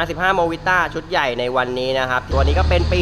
R15 m o v i t a ชุดใหญ่ในวันนี้นะครับ ตัวนี้ก็เป็นปี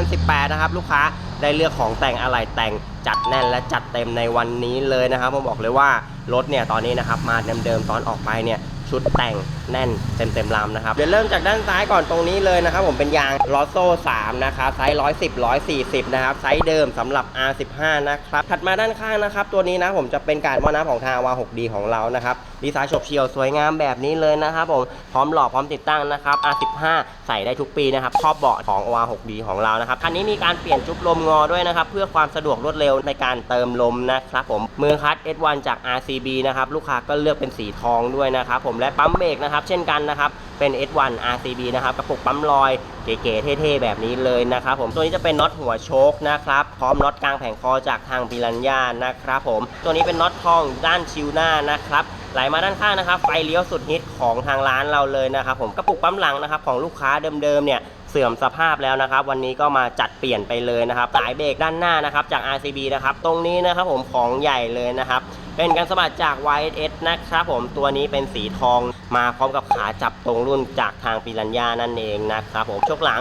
2018 นะครับ ลูกค้าได้เลือกของแต่งอะไรแต่งจัดแน่นและจัดเต็มในวันนี้เลยนะครับผมบอกเลยว่ารถเนี่ยตอนนี้นะครับมาเดิมๆตอนออกไปเนี่ย ชุดแต่งแน่นเต็มเต็มลำนะครับ เดี๋ยวเริ่มจากด้านซ้ายก่อนตรงนี้เลยนะครับ ผมเป็นยางลอโซ่3นะครับไซส์110 140 นะครับ ไซส์เดิมสำหรับ R15 นะครับ ถัดมาด้านข้างนะครับ ตัวนี้นะผมจะเป็นการว่าน้ำของทางวา 6D ของเรานะครับ ดีไซน์ฉบเฉียวสวยงามแบบนี้เลยนะครับผม พร้อมหล่อพร้อมติดตั้งนะครับ R15 ใส่ได้ทุกปีนะครับ ครอบเบาะของ OR 6D ของเรานะครับ คันนี้มีการเปลี่ยนจุ๊บลมงอด้วยนะครับ เพื่อความสะดวกรวดเร็วในการเติมลมนะครับผม มือคัด S1 จาก RCB นะครับ ลูกค้าก็เลือกเป็นสีทองด้วยนะครับผมและปั๊มเบรกนะครับ เช่นกันนะครับเป็น S1 RCB นะครับกระปุกปั๊มลอยเก๋ๆเท่ๆแบบนี้เลยนะครับผมตัวนี้จะเป็นน็อตหัวโชคนะครับพร้อมน็อตกลางแผงคอจากทางพิรัญญานะครับผมตัวนี้เป็นน็อตทองด้านชิวหน้านะครับไหลมาด้านข้างนะครับไฟเลี้ยวสุดฮิตของทางร้านเราเลยนะครับผมกระปุกปั๊มหลังนะครับของลูกค้าเดิมๆเนี่ยเสื่อมสภาพแล้วนะครับ วันนี้ก็มาจัดเปลี่ยนไปเลยนะครับสายเบรกด้านหน้านะครับจาก RCB นะครับตรงนี้นะครับผมของใหญ่เลยนะครับ เป็นการสะบัดจาก YS นะครับผมตัวนี้เป็นสีทองมาพร้อมกับขาจับตรงรุ่นจากทางปิรัญญานั่นเองนะครับผมชกหลัง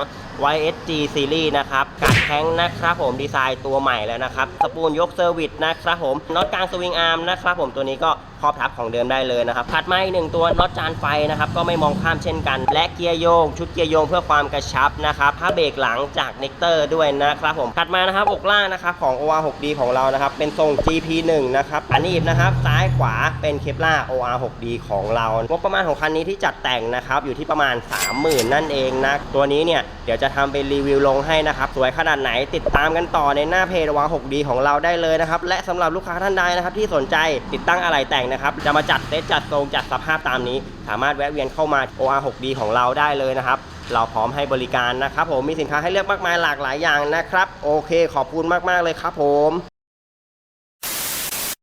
YSG Series นะครับกัดแข้งนะครับผมดีไซน์ตัวใหม่แล้วนะครับสปูนยกเซอร์วิสนะครับผมน็อตกลางสวิงอาร์มนะครับผมตัวนี้ก็ครอบทับของเดิมได้เลยนะครับถัดมาอีกหนึ่งตัวน็อตจานไฟนะครับก็ไม่มองข้ามเช่นกัน และเกียร์โยง ชุดเกียร์โยงเพื่อความกระชับนะครับผ้าเบรกหลังจากเนกเตอร์ด้วยนะครับผมถัดมานะครับอกล่างนะครับของ OR 6D ของเรานะครับเป็นทรง GP1 นะครับอันนี้นะครับซ้ายขวาเป็นเคปล่า OR 6D ของเรางบประมาณของคันนี้ที่จัดแต่งนะครับอยู่ที่ประมาณ 30,000 นั่นเองนะตัวนี้เนี่ยเดี๋ยวจะทำเป็นรีวิวลงให้นะครับสวยขนาดไหนติดตามกันต่อในหน้าเพจ OR 6D ของเราได้เลยนะครับและสำหรับลูกค้าท่านใดนะครับที่สนใจติดตั้งอะไรแต่งนะครับจะมาจัดเซตจัดทรงจัดสภาพตามนี้ สามารถแวะเวียนเข้ามา OR 6D ของเราได้เลยนะครับเราพร้อมให้บริการนะครับผมมีสินค้าให้เลือกมากมายหลากหลายอย่างนะครับ โอเคขอบคุณมากๆเลยครับผม